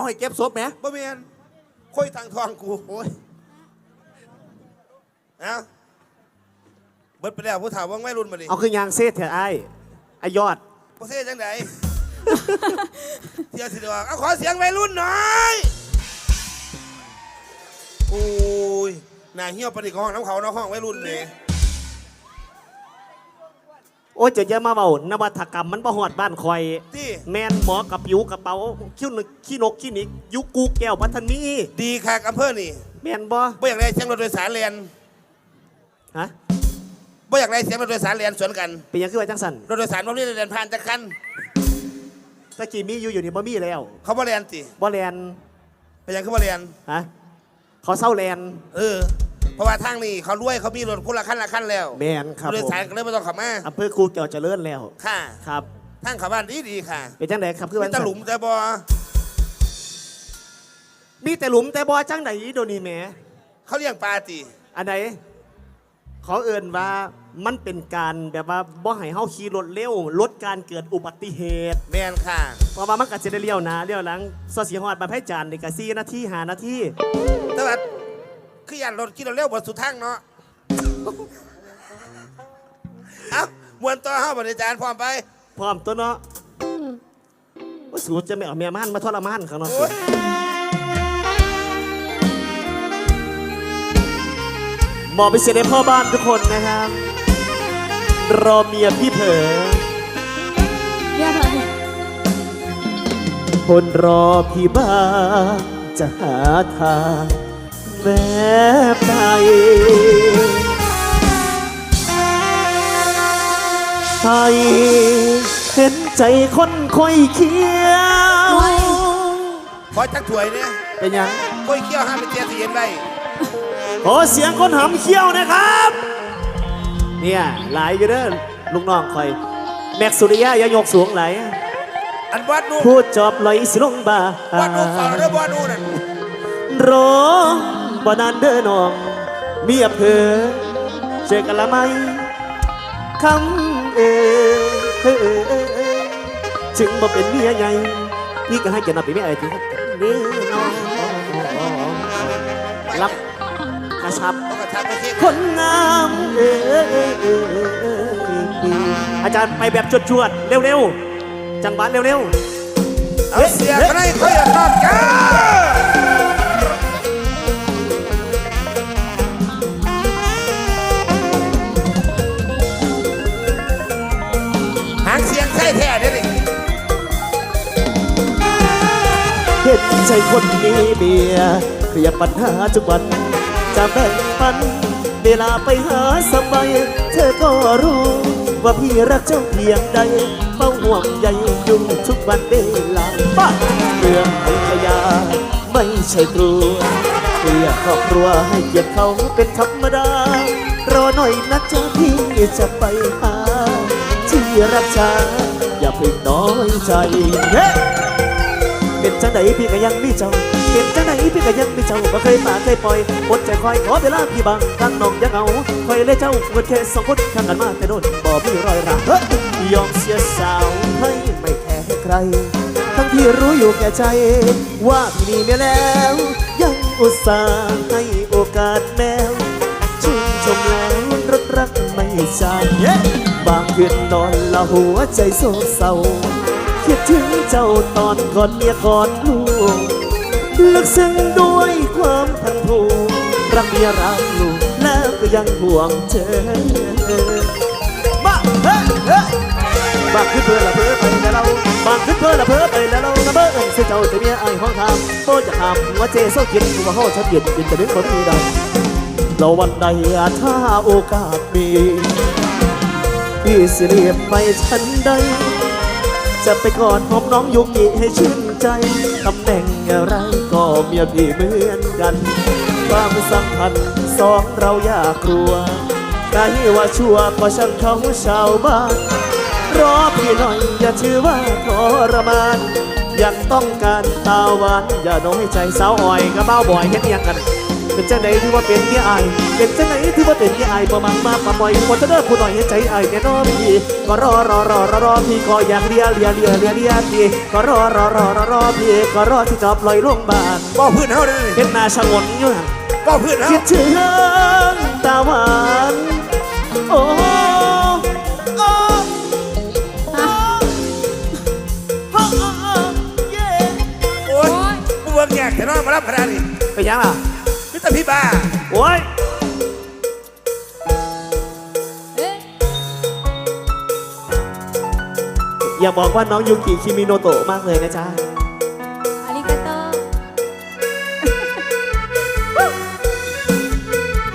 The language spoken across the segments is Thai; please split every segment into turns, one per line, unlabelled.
เอาให้เก็บศพไหม
บ่แม่นค่อยทางทองกู
โอ้ย
นะเบิดไปแล้วผู้ถามว่าไม่รุ่นมาดิ
เอาคือยางเซตเถอะไอ้ไอยอด
บ่เซ่จังไดเสียสิเดอกเอาขอเสียงวัยรุ่นหน่อยโอ้ยหน้าเหี่ยวปานนิกห้องน้ำเขาเนาะห้องวัยรุ่นนี่
โอ้ยเจะเยอะมาเบานวัตกรรมมันบ่หอดบ้านคอย
ที่
แมนหมอกับผิวกระเป๋าคิ้วนึกขี้นกขี้นิกยุกูแก้วพัฒนี
ดีค่ะอำเภอนี่
แมนบ่
บ่อยากได้เสียงรถโดยสารเรียน
ฮะ
บ่อยากได้เสียงรถโดยสารเรียนสวนกัน
เป็นหยังคือว่าจังสัน
รถโดยสารบ่มีเรียนผ่านจักคัน
ตะกี้มีอยู่อยู่นี่บ่มีแล้ว
เขาบ่เรียนติ
บ่แลน
ไปยังคือบ่เรียน
ฮะเขาเศร้าแลน
เออเพ ราะว่าทางนี้เขารวยเขามีรถคนละคันละคันแล้ว
แมนครับ
รถโดย
ผม
สารก็เลยไม่ต้องขับมา
อำเภอคูเกี่ยวเจริญแล้ว
ค่ะ
ครับ
ทางเขับบ้านดีดีๆค่ะ
เป็นจังไดครับคือ
มี
ว่า
แตะหลุมแต่บ่
มีแต่หลุมแต่บ่จังไดโดนี่แหม
เขาเลี้ยงปลาติ
อันใดขอเอิ่นว่ามันเป็นการแบบว่าบ่ให้เฮาขี่รถเร็วลดการเกิดอุบัติเหตุ
แมนค่ะ
เพราะว่ามันก็จะได้เลี้ยวหน้าเลี้ยวหลังซอสีฮอดบานไผ่จานนี่ก็4นาที5นาที
แต่ว่าคือ ยันรถขี่เราเร็วบนสุดทางเนาะเอ้ามวนต่อห้าบริจารพร้อมไป
พร้อมตัวเนาะว่าสูจะไม่เอาแม่ม่านมาทรมานข้างนอก
โอ้ย
หมอไปเสียในพ่อบ้านทุกคนนะครับ รอเมียพี่เผอ
เรียบร้อ
คนรอพี่บ้าจะหาทาง แบบใดใครเห็นใจคนค่อยเคี้ยว
ขอจักถวยเนี่ย
เป็นยัง
ค่อยเคี่ยวห้ามไปเจียสีเย็นได้
ขอเสียงคนหำเขี้ยวนะครับ เนี่ยหลายอยู่เด้อลูกน้องคอย แม็กซ์สุริยะอยายกสูงไหลาย
อันวัดนู่น
พูดจอบลอยสิลงบา
วัดนู่นฝั่งเด้อวัดนู่นนั่น
รอ บ่นานเด้อน้องเมียเพอเจอกันละไหมคำเออเอถึงบ่เป็นเมียใหญ่พี่ก็ให้เกียรตินับเป็นเมียไอ้ที่เด้อน้องรับกระชับ
ค
นงามเออเอออาจารย์ไปแบบจวดๆเร็วๆ จังหวะเร็วๆ
เอาเสียก็ได้เขาอยากนอนกัน ใจ
คนมีเมียเคลียร์ปัญหาทุกวัน จะแบ่งปัน เวลาไปหาสบายเธอก็รู้ ว่าพี่รักเจ้าเพียงใดเฝ้าห่วงใยยู่งทุกวันเวลาบ้าเรื่องพยา ไม่ใช่กลัวเพื่อครอบครัวให้เกียรติเขาเป็นธรรมดา รอหน่อยนะจ๊ะพี่จะไปหา ที่รักษาอย่าเพิ่งน้อยใจเฮ้เป็น จังไหนพี่ก็ยังมีเจ้าเป็นจังไหนพี่ก็ยังมีเจ้าบ่เคยมาเคยปล่อยอดใจคอยขอเวลาพี่บังตั้งน้องยังเอาคอยเลยเจ้าเงินแค่สองคนทางกันมาแต่โดนบ่มีรอยรักเฮ้ยยอมเสียสาวให้ไม่แคร์ให้ใคร ทั้งที่รู้อยู่แก่ใจ ว่าพี่มีเมียแล้ว ยังอุตส่าห์ให้โอกาสแมวชื่นชมแล้วรักรัก ไม่จางบางคืนนอนละหัวใจโศกเศร้าคิดถึงเจ้าตอนก่อนเมียก่อนลูกลึกซึ้งด้วยความพันผูกรักเมียรักลูกแล้วก็ยังห่วงเธอบ้าเฮ้เฮ้บางคืนเพื่อละเพื่อไปแล้วเราบางคืนเพื่อละเพื่อไปแล้วเราละเบ้อเอิ้นเสียเจ้าจะเมียไอ้ายห้องทามโตจะทำว่าเจโซกินกูว่าห้อชัดเย็นกินจะนึกบ่มีดาว แล้ววันใดถ้าโอกาสมีพี่สิเรียบไปทันใด จะไปกอดหอมน้องยุกิให้ชื่นใจตำแหน่งอะไรก็เมียพี่เหมือนกัน ความสัมพันธ์สองเราอย่ากลัวใครว่าชั่วก็ช่างเขาชาวบ้าน รอพี่หน่อยอย่าถือว่าทรมาน ยังต้องการตาหวานอย่าน้อยใจสาวอ่อยกับเบ้าบ่อยเห็นยังกัน เป็นเจังไหนที่ว่าเป็นเมียอายเป็นเจังไหนที่ว่าเป็นเมียอายบ่มักมาปะปล่อยคนจะเด้อผู้หน่อยให้ใจอายแน่นอนพี่ก็รอรอรอรอรอพี่ก็อยากเลียเลียเลียเลียเลียพี่ก็รอรอรอรอรอพี่ก็รอที่จะปล่อยลงบ้าน
บ่พื้นเฮาเด้อ
เห็นหน้าชะงนอยู่น่ะ
บ่พื้นเฮา
คิดถึงตาหวานโอ้โอ้
ฮะ
โอ้
อย่าบ
อกว่าน้องยูกิคิมิโนโตะมากเลยนะจ๊ะ
อาริกาโต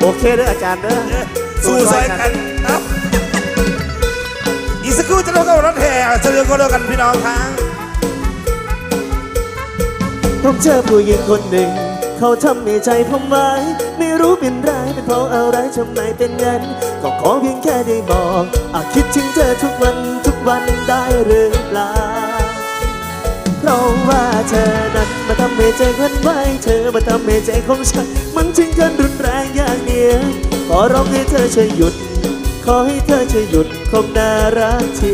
โอเคเด้ออาจารย์เด้อ
เออสู้ซอยกันครับอีกสักครู่จะลงกับรถแห่เจอกันแล้วกันพี่น้องครับ
ผมเจอผู้หญิงคนหนึ่ง เขาทำให้ใจผมไว้ ไม่รู้เป็นไรเป็นเพราะอะไรทำไมเป็นงั้นก็ขอเพียงแค่ได้บอกอาจคิดถึงเธอทุกวันทุกวันได้หรือเปล่าเพราะว่าเธอนั้นมาทำให้ใจคันไหวเธอมาทำให้ใจของฉัน มันถึงกันรุนแรงอย่างเนี้ยขอร้องให้เธอช่วยหยุด ขอให้เธอช่วยหยุดคงน่ารักที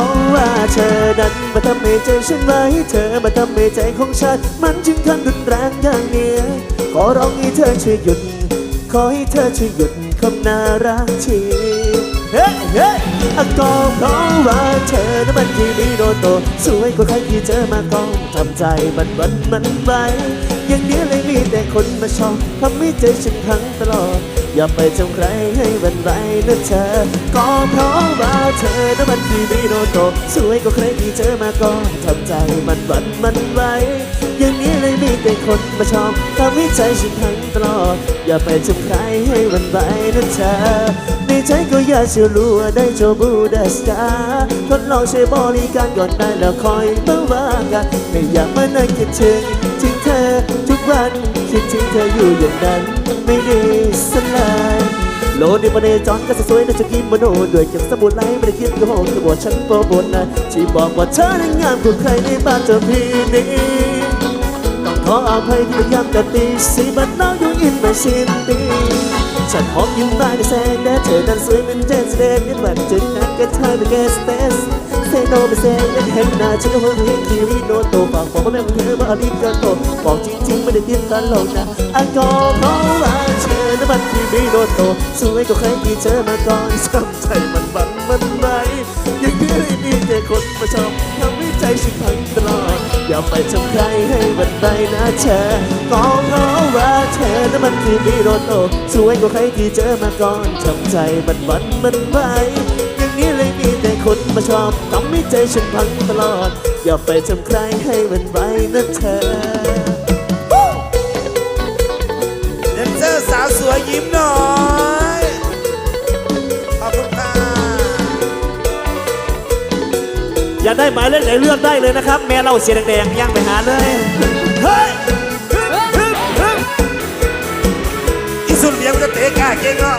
ราะว่าเธอนั้นมาทำให้ใจฉันไว้เธอมาทำให้ใจของฉัน มันจึงขั้นรุนแรงอย่างเนี้ยขอร้องให้เธอช่วยหยุด ขอให้เธอช่วยหยุดคำน่ารักทีเฮ้ยเฮ้ยอะก็เพราะว่าเธอนั้นมันที่มีโนโตสวยกว่าใครที่เจอมาก่อนทำใจมันวันมันไว้อย่างนี้เลยมีแต่คนมาชอบทำให้ใจฉันพังตลอด อย่าไปจำใครให้หวันไหวนะเธอ ก็เพราะว่าเธอนั้นมันที่มีโนโตสวยกว่าใครที่เจอมาก่อนทำใจมันหวันมันไหวอย่างนี้เลยมีแต่คนมาชอบทำให้ใจฉันพังตลอด อย่าไปจำใครให้หวันไหวนะเธอในใจก็อยากจะรู้ว่าได้โจบูดาสกาทดลองใช้บริการก่อนได้แล้วคอยมาว่ากันไม่อยากมานั่งคิดถึงถึงเธอทุกวัน คิดถึงเธออยู่อย่างนั้นไม่ได้สลายโลดในปเดจอนก็สวยน่าจะกินมโนด้วยเก็บสมุดไลน์ไม่ได้คิดโกหกจะบอกฉันโปรโมทนะที่บอกว่าเธอนั้นงามกว่าใครในบ้านเธอพี่นี้ต้องขออภัยที่พยายามจะตีสีบัดน้องอยู่อินมาชินดีฉันหอมยิ้มมายในแสงแดดเธอนั้นสวยเป็นเจนสเดนยันวันจึงนั้นก็เธอเป็นแกสเปสเซโนไปเซยันเห็นหน้าฉันก็หัวเห็นคิริโนโตฝากบอกว่าแม่ของเธอว่าอาริกาโตบอกจริง ๆไม่ตลกนะอันก็เพราะว่าเธอนั้นมันคิริโนโตสวยกว่าใครที่เจอมาก่อนช้ำใจมันบังมันไหวอย่างนี้เลยมีแต่คนมาชอบทำให้ใจฉันพังตลอดอย่าไปทำใครให้มันไปนะเธอก็เพราะว่าเธอนั้นมันคือมีโรโตสวยกว่าใครที่เจอมาก่อนทำใจมันหวันมันไหวอย่างนี้เลยมีแต่คนมาชอบทำให้ใจฉันพังตลอดอย่าไปทำใครให้มันไปนะเธอ ได้หมายเลขไหนเลือกได้เลยนะครับ แม่เราเสียแดงๆย่างไปหาเลย
เฮ้ยอีสุดเลี้ยงจะเตะกาเก่งเนาะ